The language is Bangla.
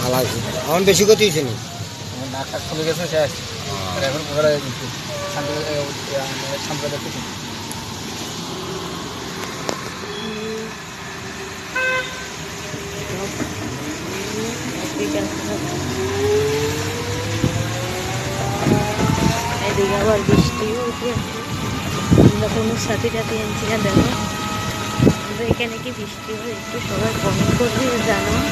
ভালো আছে আমার বেশি ক্ষতি হয়েছে নি নাক টাক খুলে গেছে শেষ আর এখন ঘোরা গেছে শান্তি সাম্প্রদায়িক কিছু এদিকে আবার বৃষ্টি উঠে আমরা কোনো সাথে সাথে আনছি না দেখো। এখানে কি বৃষ্টি হয়? একটু সবাই কমেন্ট করবে জানো?